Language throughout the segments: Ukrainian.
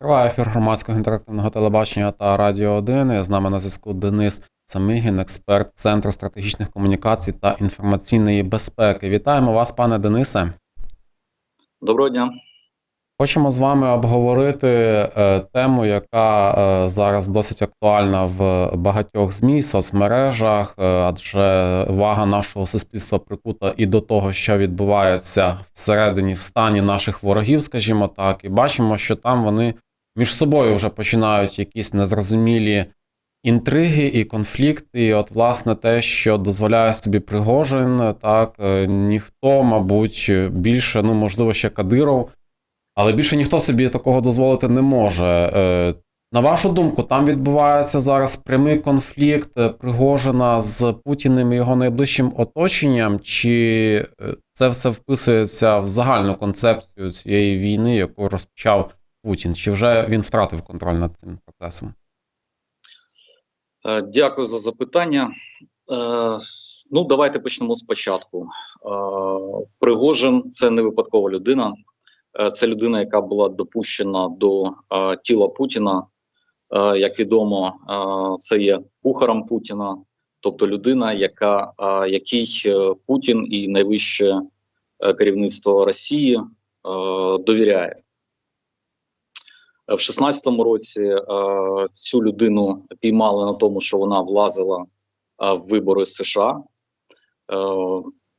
Триває ефір громадського інтерактивного телебачення та Радіо 1. З нами на зв'язку Денис Самигін, експерт Центру стратегічних комунікацій та інформаційної безпеки. Вітаємо вас, пане Денисе. Доброго дня. Хочемо з вами обговорити е, тему, яка е, зараз досить актуальна в багатьох ЗМІ, соцмережах, е, адже увага нашого суспільства прикута і до того, що відбувається всередині в стані наших ворогів, скажімо так, і бачимо, що там вони між собою вже починають якісь незрозумілі інтриги і конфлікти. І от, власне, те, що дозволяє собі Пригожин, так ніхто, мабуть, більше, ну можливо, ще Кадиров. Але більше ніхто собі такого дозволити не може. Е, На вашу думку, там відбувається зараз прямий конфлікт е, Пригожина з Путіним і його найближчим оточенням, чи е, це все вписується в загальну концепцію цієї війни, яку розпочав Путін? Чи вже він втратив контроль над цим процесом? Дякую за запитання. Ну, давайте почнемо спочатку. Пригожин це не випадкова людина. Е, Це людина, яка була допущена до е, тіла Путіна. Е, Як відомо, е, це є кухарем Путіна, тобто людина, яка е, якій е, Путін і найвище е, керівництво Росії е, довіряє. В 16-му році е, цю людину піймали на тому, що вона влазила в вибори США. Е,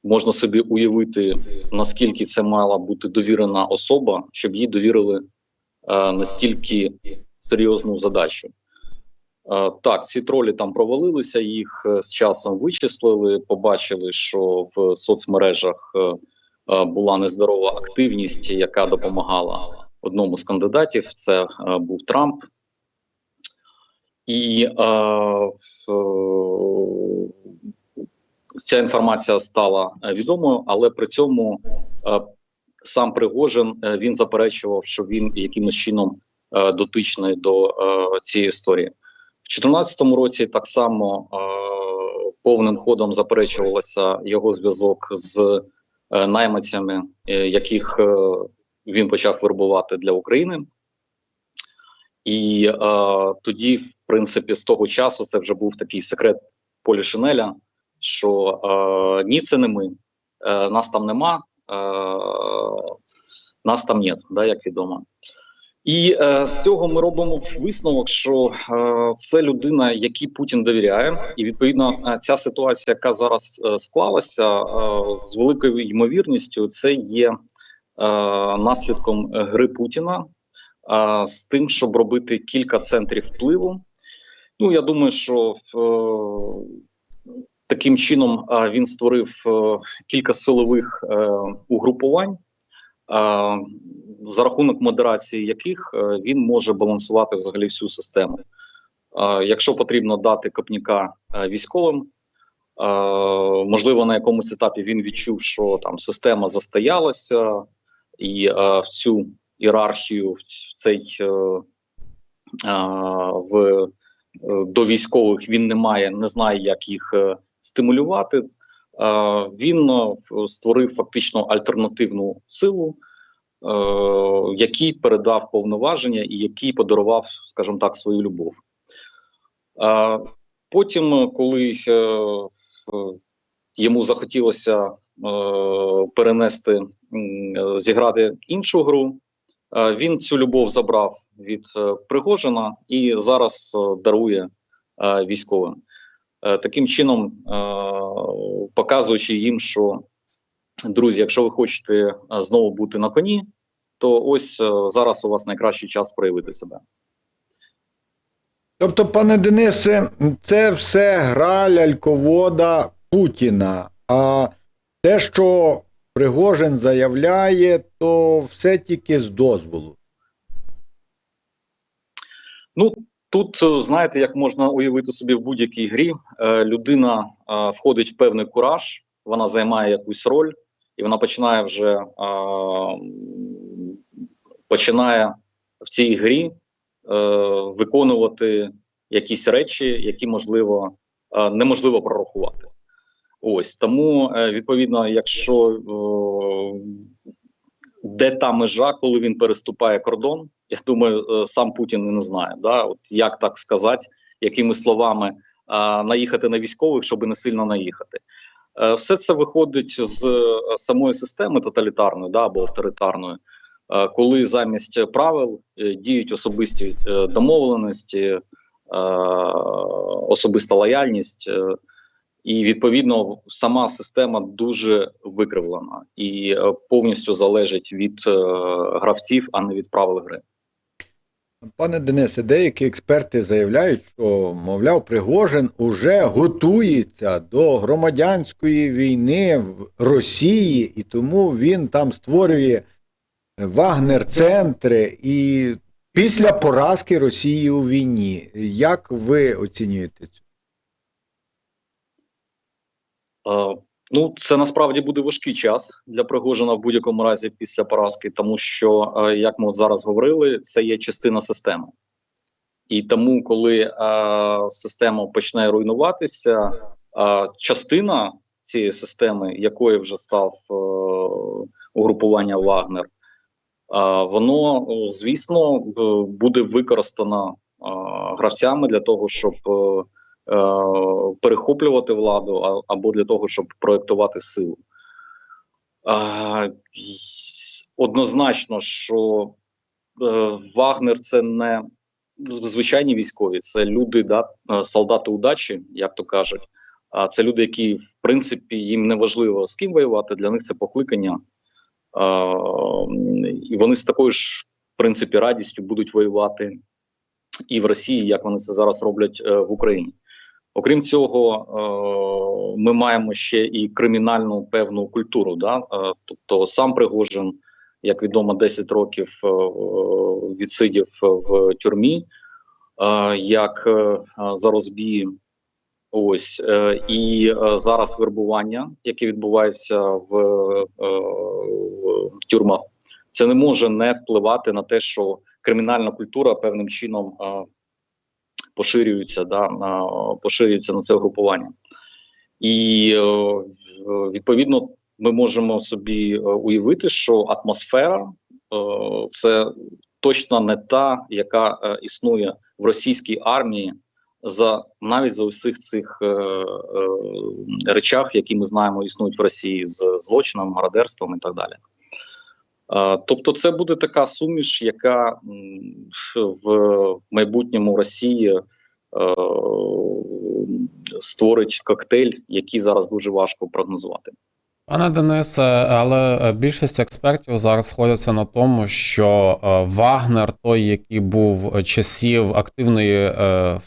можна собі уявити, наскільки це мала бути довірена особа, щоб їй довірили е, настільки серйозну задачу. Е, так, ці тролі там провалилися, їх е, з часом вичислили, побачили, що в соцмережах е, е, була нездорова активність, яка допомагала одному з кандидатів. Це е, був Трамп. І е, в, ця інформація стала е, відомою, але при цьому е, сам Пригожин е, він заперечував, що він якимось чином дотичний до цієї історії. В 2014 році так само повним ходом заперечувалося його зв'язок з найманцями, яких він почав вербувати для України. І е, тоді, в принципі, з того часу це вже був такий секрет Полі Шинеля, що е, ні, це не ми, е, нас там нема, е, нас там нет, да, як відомо. І е, з цього ми робимо висновок, що е, це людина, якій Путін довіряє, і відповідно е, ця ситуація, яка зараз е, склалася, е, з великою ймовірністю, це є е, наслідком гри Путіна е, з тим, щоб робити кілька центрів впливу. Ну я думаю, що е, таким чином він створив е, кілька силових е, угрупувань. За рахунок модерації яких е, він може балансувати взагалі всю систему. Якщо потрібно дати копніка військовим, можливо, на якомусь етапі він відчув, що там система застоялася, і в цю ієрархію, в цей в до військових він не має, не знає, як їх стимулювати. Він створив фактично альтернативну силу, е, який передав повноваження і який подарував, скажімо так, свою любов. Потім, коли е, йому захотілося е, перенести зіграти іншу гру, він цю любов забрав від Пригожина і зараз дарує військовим. Е, Таким чином, е, показуючи їм, що друзі, якщо ви хочете е, знову бути на коні, то ось зараз у вас найкращий час проявити себе. Тобто, пане Денисе, це все гра ляльковода Путіна. А те, що Пригожин заявляє, то все тільки з дозволу. Ну тут е, знаєте, як можна уявити собі в будь-якій грі, е, людина е, входить в певний кураж, вона займає якусь роль, і вона починає вже починає в цій грі виконувати якісь речі, які можливо неможливо прорахувати. Ось тому, відповідно, якщо де та межа, коли він переступає кордон, я думаю, е, сам Путін не знає. Да? От як так сказати, якими словами е, наїхати на військових, щоб не сильно наїхати. Е, Все це виходить з е, самої системи тоталітарної да, або авторитарної, коли замість правил діють особисті домовленості, особиста лояльність, і відповідно сама система дуже викривлена і е, повністю залежить від е, гравців, а не від правил гри. Пане Денисе, деякі експерти заявляють, що, мовляв, Пригожин уже готується до громадянської війни в Росії, і тому він там створює Вагнер-центри і після поразки Росії у війні. Як ви оцінюєте це? Е, Ну, це насправді буде важкий час для Пригожина в будь-якому разі після поразки, тому що, е, як ми от зараз говорили, це є частина системи. І тому, коли е, система почне руйнуватися, е, частина цієї системи, якою вже став е, угрупування Вагнер, е, воно, е, звісно, буде використано е, гравцями для того, щоб е, е, перехоплювати владу або для того, щоб проектувати силу. Однозначно, що е, Вагнер це не звичайні військові, це люди, да, е, солдати удачі, як то кажуть. А це люди, які, в принципі, їм не важливо з ким воювати, для них це покликання. І вони з такою ж, в принципі, радістю будуть воювати і в Росії, як вони це зараз роблять е, в Україні. Окрім цього, е, ми маємо ще і кримінальну певну культуру. Да? Е, тобто сам Пригожин, як відомо, 10 років е, відсидів в тюрмі, як за розбій. Ось і зараз вербування, яке відбувається в, в тюрмах, це не може не впливати на те, що кримінальна культура певним чином поширюється, да, на, поширюється на це групування. І е, відповідно ми можемо собі е, уявити, що атмосфера е, це точно не та, яка існує в російській армії за навіть за усіх цих речах, які ми знаємо, існують в Росії з злочином, мародерством і так далі. Тобто, це буде така суміш, яка в майбутньому Росії е, створить коктейль, який зараз дуже важко прогнозувати. Пане Денисе, але е, більшість експертів зараз сходяться на тому, що е, Вагнер, той, який був часів активної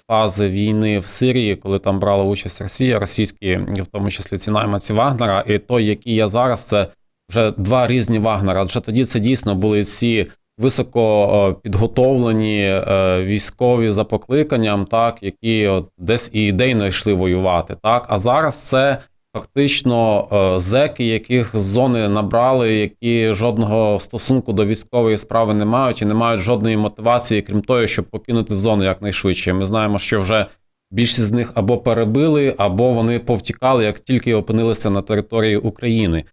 фази війни в Сирії, коли там брала участь Росія, російські, в тому числі ці найманці Вагнера, і той, який є зараз, це вже два різні Вагнера. Адже тоді це дійсно були ці високо е, підготовлені е, військові за покликанням, так, які от десь і ідейно йшли воювати. Так, а зараз це фактично е, зеки, яких з зони набрали, які жодного стосунку до військової справи не мають і не мають жодної мотивації, крім того, щоб покинути зону якнайшвидше. Ми знаємо, що вже більшість з них або перебили, або вони повтікали, як тільки опинилися на території України.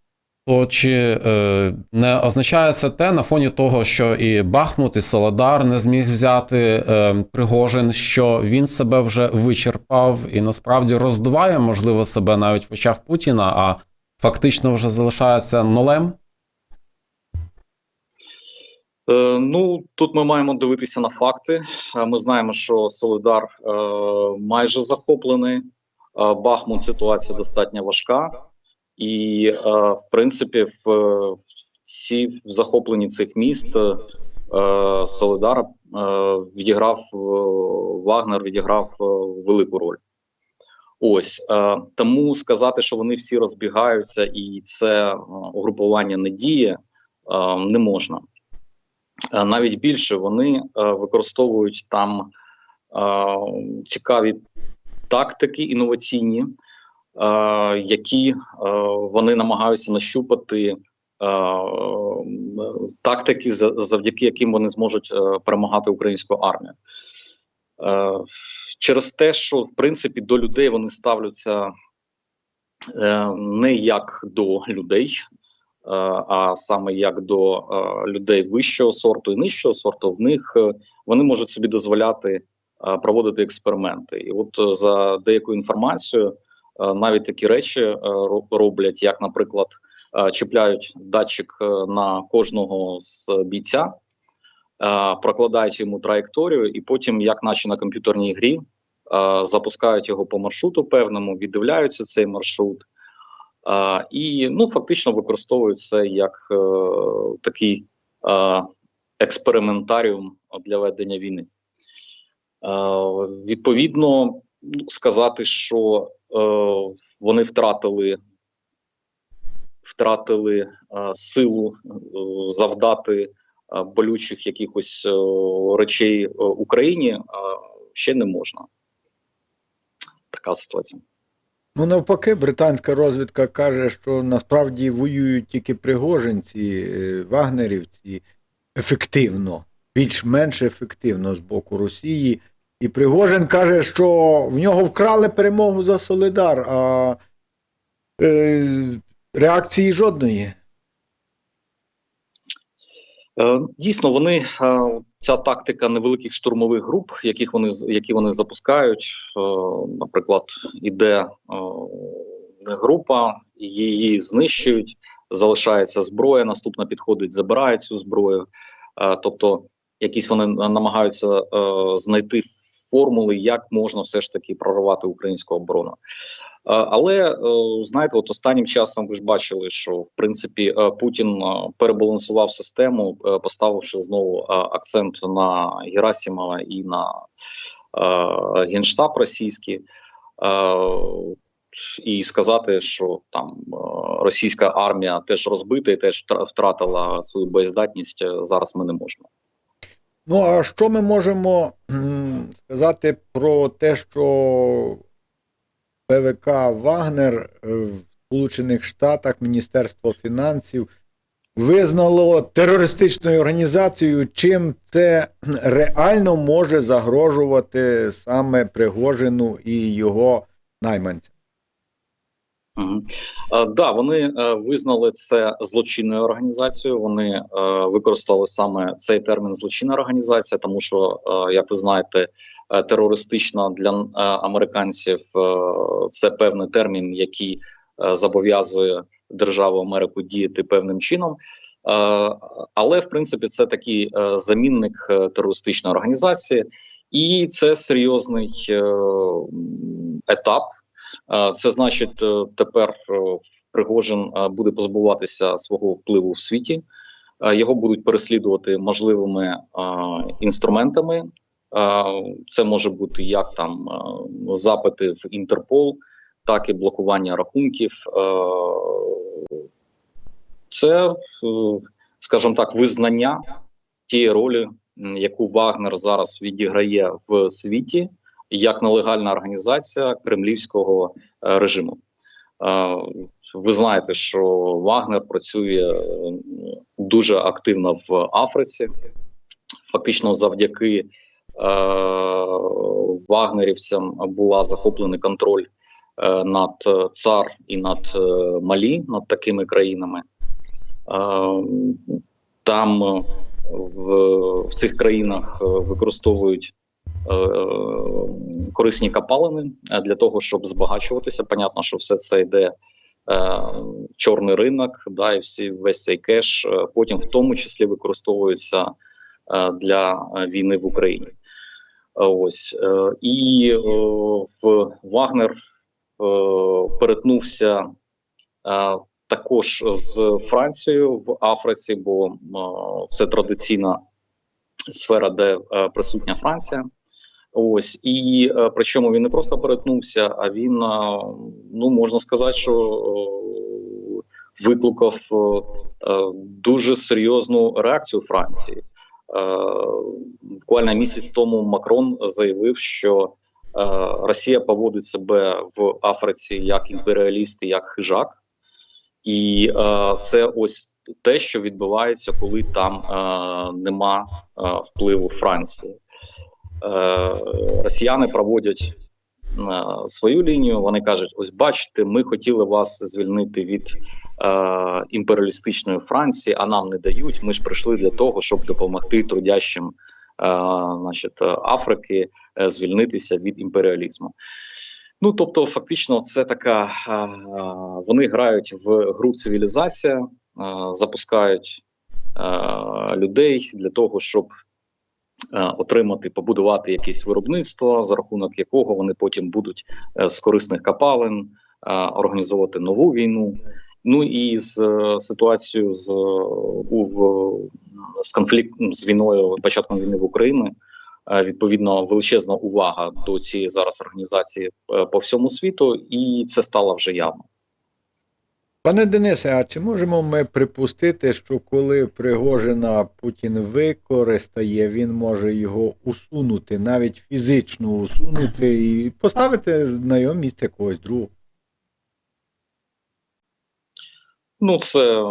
То чи е, не означає це те на фоні того, що і Бахмут, і Солодар не зміг взяти е, Пригожин, що він себе вже вичерпав і насправді роздуває, можливо, себе навіть в очах Путіна, а фактично вже залишається нолем? Е, ну тут ми маємо дивитися на факти. Е, Ми знаємо, що Солидар е, майже захоплений. Бахмут ситуація достатньо важка, і е, в принципі, в, в ці в захопленні цих міст е, Солидар е, відіграв Вагнер, відіграв велику роль. Ось тому сказати, що вони всі розбігаються, і це угрупування не діє, не можна. Навіть більше вони використовують там цікаві тактики інноваційні, які е, вони намагаються нащупати е, тактики, за- завдяки яким вони зможуть е, перемагати українську армію. Е, через те, що в принципі до людей вони ставляться е, не як до людей, а саме як до е, людей вищого сорту і нижчого сорту, в них е, вони можуть собі дозволяти е, проводити експерименти. І от е, за деякою інформацією, е, навіть такі речі е, роблять, як, наприклад, е, чіпляють датчик е, на кожного з бійця, е, прокладають йому траєкторію, і потім, як наче на комп'ютерній грі, е, запускають його по маршруту певному, віддивляються цей маршрут. е, І ну, фактично використовують це як е, такий е, експериментаріум для ведення війни. Е, відповідно, ну, сказати, що е, вони втратили, втратили е, силу е, завдати е, болючих якихось е, речей е, Україні, е, ще не можна. Така ситуація. Ну, навпаки, британська розвідка каже, що насправді воюють тільки пригожинці, е, вагнерівці ефективно, більш-менш ефективно з боку Росії. І Пригожин каже, що в нього вкрали перемогу за Солидар, а е, реакції жодної. Е, Дійсно, вони е, ця тактика невеликих штурмових груп, яких вони які вони запускають. е, Наприклад, іде група, її знищують, залишається зброя. Наступна підходить, забирає цю зброю. Тобто, якісь вони намагаються знайти формули, як можна все ж таки прорвати українську оборону. Е, Але е, знаєте, от останнім часом ви ж бачили, що в принципі е, Путін перебалансував систему, поставивши знову акцент на Герасимова і на генштаб російський. І сказати, що там російська армія теж розбита і теж втратила свою боєздатність. Зараз ми не можемо. Ну, а що ми можемо сказати про те, що ПВК Вагнер е, в Сполучених Штатах Міністерство фінансів визнало терористичною організацією, чим це реально може загрожувати саме Пригожину і його найманцям? Угу. Да, вони е, визнали це злочинною організацією. Вони е, використали саме цей термін злочинна організація, тому що, як ви знаєте, терористична для американців це певний термін, який зобов'язує державу Америку діяти певним чином. Але в принципі це такий замінник терористичної організації, і це серйозний етап. Це значить, е, тепер е, Пригожин е, буде позбуватися свого впливу в світі. Його будуть переслідувати можливими інструментами. Це може бути як там запити в Інтерпол, так і блокування рахунків. Це, скажімо так, визнання тієї ролі, яку Вагнер зараз відіграє в світі як нелегальна організація кремлівського е, режиму. Е, Ви знаєте, що Вагнер працює е, дуже активно в Африці. Фактично, завдяки е, вагнерівцям була захоплений контроль е, над ЦАР і над е, Малі, над такими країнами. Е, там в, в цих країнах використовують корисні капалини е, для того, щоб збагачуватися. Понятно, що все це йде е, чорний ринок, да, і всі весь цей кеш е, потім в тому числі використовується е, для е, війни в Україні. Е, Ось е, і е, в Вагнер е, перетнувся е, також з Францією в Африці, бо е, це традиційна сфера, де е, присутня Франція. Ось і е, причому він не просто перетнувся, а він е, ну можна сказати, що е, викликав дуже серйозну реакцію Франції. Буквально місяць тому Макрон заявив, що Росія поводить себе в Африці як імперіаліст і як хижак, і це ось те, що відбувається, коли там нема впливу Франції. Е, Росіяни проводять свою лінію. Вони кажуть: ось бачите, ми хотіли вас звільнити від е, імперіалістичної Франції, а нам не дають. Ми ж прийшли для того, щоб допомогти трудящим е, значить, Африки е, звільнитися від імперіалізму. Ну тобто, фактично, це така е, вони грають в гру цивілізація, е, запускають е, людей для того, щоб е, отримати, побудувати якесь виробництво, за рахунок якого вони потім будуть е, з корисних копалин е, організовувати нову війну. Ну і з е, ситуацією з е, е, з конфліктом з війною, початком війни в Україні. Е, Відповідно, величезна увага до цієї зараз організації е, по всьому світу, і це стало вже явно. Пане Денисе, а чи можемо ми припустити, що коли Пригожина Путін використає, він може його усунути, навіть фізично усунути і поставити на його місце когось другого? Ну, це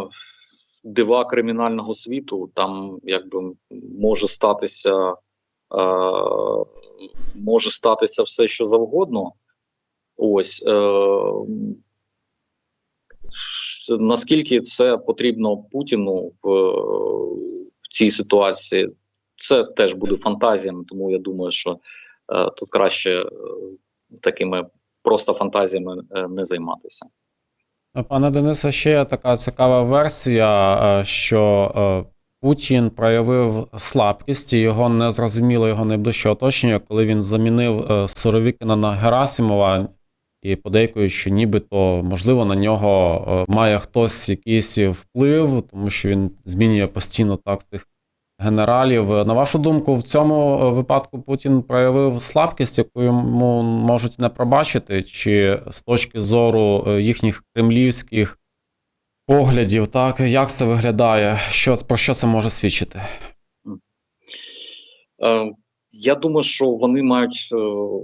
дива кримінального світу. Там якби може статися, е, може статися все, що завгодно. Ось е, наскільки це потрібно Путіну в, в цій ситуації, це теж буде фантазіями, тому я думаю, що е, тут краще е, такими просто фантазіями е, не займатися. Пане Денисе, ще така цікава версія, е, що е, Путін проявив слабкість, і його не зрозуміло його найближче оточення, коли він замінив е, Суровікіна на Герасимова, і подейкують, що нібито можливо на нього е, має хтось якийсь вплив, тому що він змінює постійно так цих генералів. На вашу думку, в цьому е, випадку Путін проявив слабкість, яку йому можуть не пробачити, чи з точки зору е, їхніх кремлівських поглядів, так як це виглядає? Що про що це може свідчити? Я думаю, що вони мають е,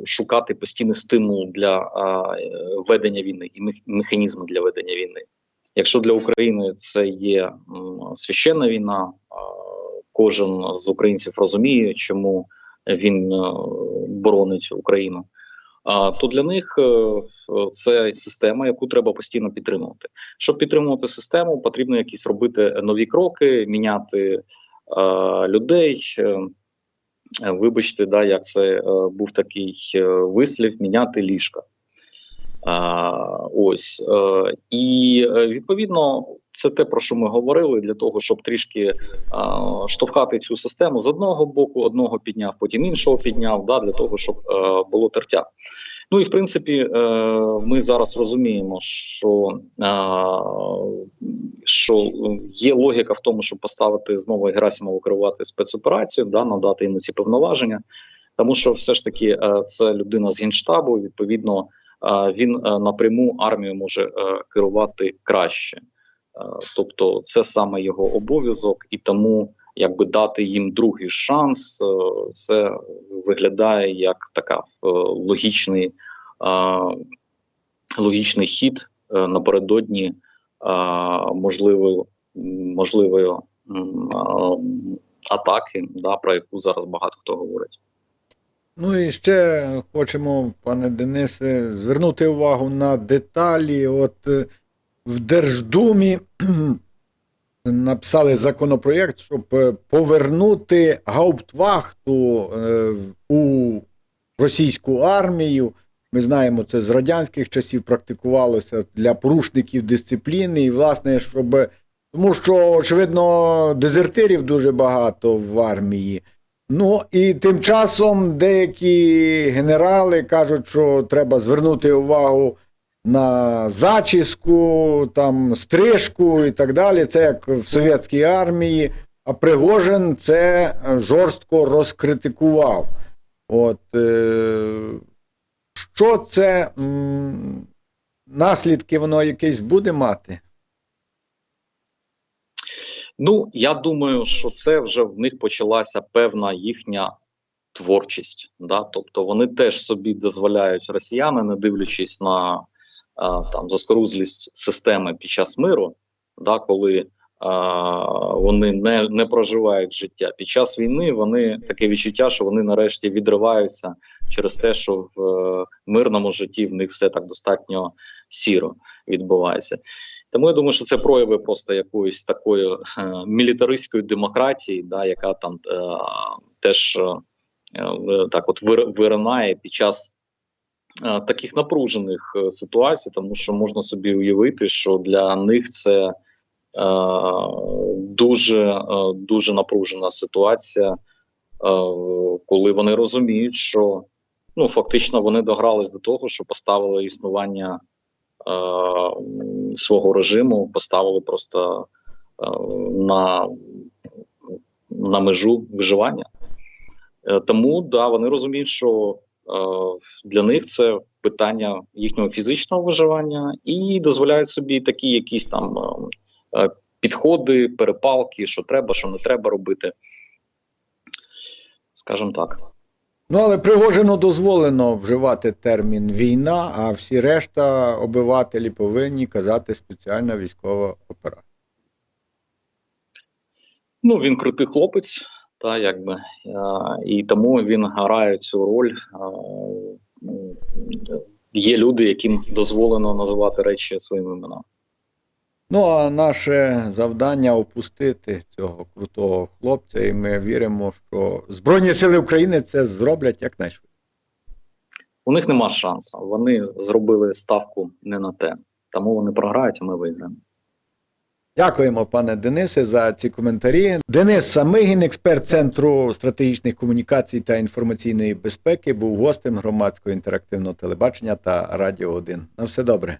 шукати постійний стимул для е, ведення війни і мех- механізми для ведення війни. Якщо для України це є священна війна, кожен з українців розуміє, чому він е, боронить Україну. То для них це система, яку треба постійно підтримувати. Щоб підтримувати систему, потрібно якісь робити нові кроки, міняти людей. Вибачте, да, як це е, був такий е, вислів міняти ліжка. А, ось е, і відповідно це те, про що ми говорили, для того, щоб трішки а, штовхати цю систему з одного боку, одного підняв, потім іншого підняв, да, для того, щоб е, було тертя. Ну і в принципі, е, ми зараз розуміємо, що, е, що є логіка в тому, щоб поставити знову Герасимова керувати спецоперацію, да, надати йому ці повноваження, тому що все ж таки е, це людина з генштабу. Відповідно, він напряму армію може керувати краще. Тобто, це саме його обов'язок, і тому якби дати їм другий шанс, це виглядає як така е, логічний, е, логічний хід е, напередодні можливої, можливої атаки, да, про яку зараз багато хто говорить. Ну і ще хочемо, пане Денисе, звернути увагу на деталі. От в Держдумі написали законопроєкт, щоб е, повернути гауптвахту е, у російську армію. Ми знаємо, це з радянських часів практикувалося для порушників дисципліни, і, власне, щоб. Тому що, очевидно, дезертирів дуже багато в армії. Ну і тим часом деякі генерали кажуть, що треба звернути увагу на зачіску, там стрижку і так далі. Це як в совєтській армії. А Пригожин це жорстко розкритикував. От е, що це наслідки воно якесь буде мати? Ну, я думаю, що це вже в них почалася певна їхня творчість. Да? Тобто вони теж собі дозволяють росіяни, не дивлячись на там заскорузлість системи під час миру, да, коли вони не, не проживають життя. Під час війни вони таке відчуття, що вони нарешті відриваються через те, що в е, мирному житті в них все так достатньо сіро відбувається. Тому я думаю, що це прояви просто якоїсь такої е, мілітаристської демократії, да, яка там е, теж е, е, так от виринає під час таких напружених е, ситуацій, тому що можна собі уявити, що для них це е, дуже, е, дуже напружена ситуація, е, коли вони розуміють, що ну фактично вони догрались до того, що поставили існування е, свого режиму, поставили просто е, на, на межу виживання. Е, Тому да, вони розуміють, що е, для них це питання їхнього фізичного виживання, і дозволяють собі такі якісь там е, е, підходи, перепалки, що треба, що не треба робити. Скажімо так. Ну, але Пригожину дозволено вживати термін війна, а всі решта обивателі повинні казати спеціальна військова операція. Ну, він крутий хлопець, та якби е, і тому він грає цю роль. Е, є люди, яким дозволено називати речі своїми іменами. Ну, а наше завдання опустити цього крутого хлопця, і ми віримо, що Збройні Сили України це зроблять якнайшвидше. У них нема шансу. Вони зробили ставку не на те. Тому вони програють, а ми виграємо. Дякуємо, пане Денисе, за ці коментарі. Денис Самигін, експерт центру стратегічних комунікацій та інформаційної безпеки, був гостем громадського інтерактивного телебачення та радіо 1. На все добре.